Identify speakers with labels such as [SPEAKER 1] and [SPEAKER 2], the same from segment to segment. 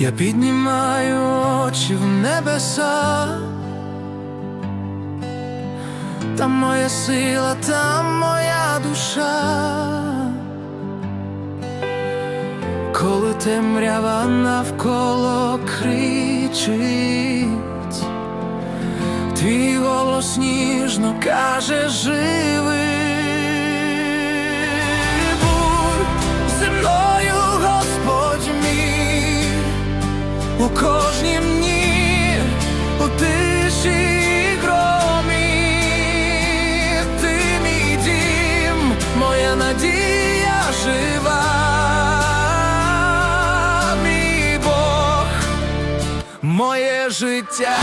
[SPEAKER 1] Я піднімаю очі в небеса, там моя сила, там моя душа, коли темрява навколо кричить, твій голос ніжно каже живи. У кожнім дні, у тиші і громі, ти мій дім, моя надія жива, Бог, моє життя.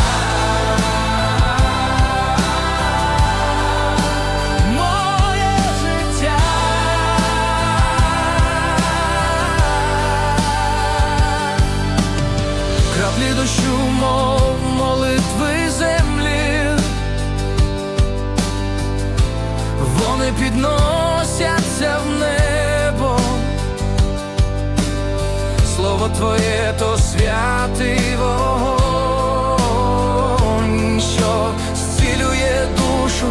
[SPEAKER 1] Краплі дощу, мов молитви землі, вони підносяться в небо, слово твоє то святий вогонь, що зцілює душу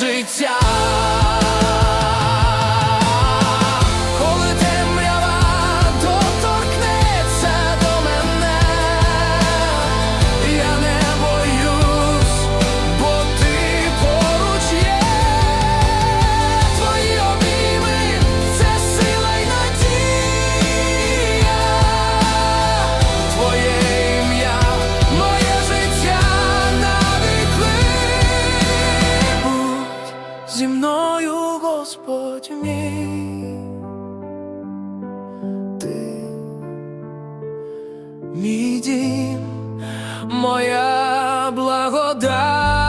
[SPEAKER 1] життя. Мною, Господь мій. Ти мій дім, моя благодать.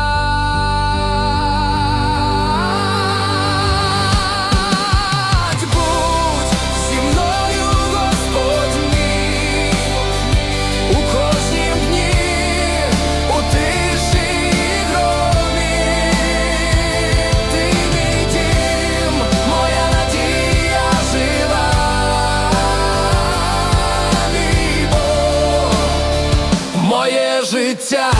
[SPEAKER 1] Життя.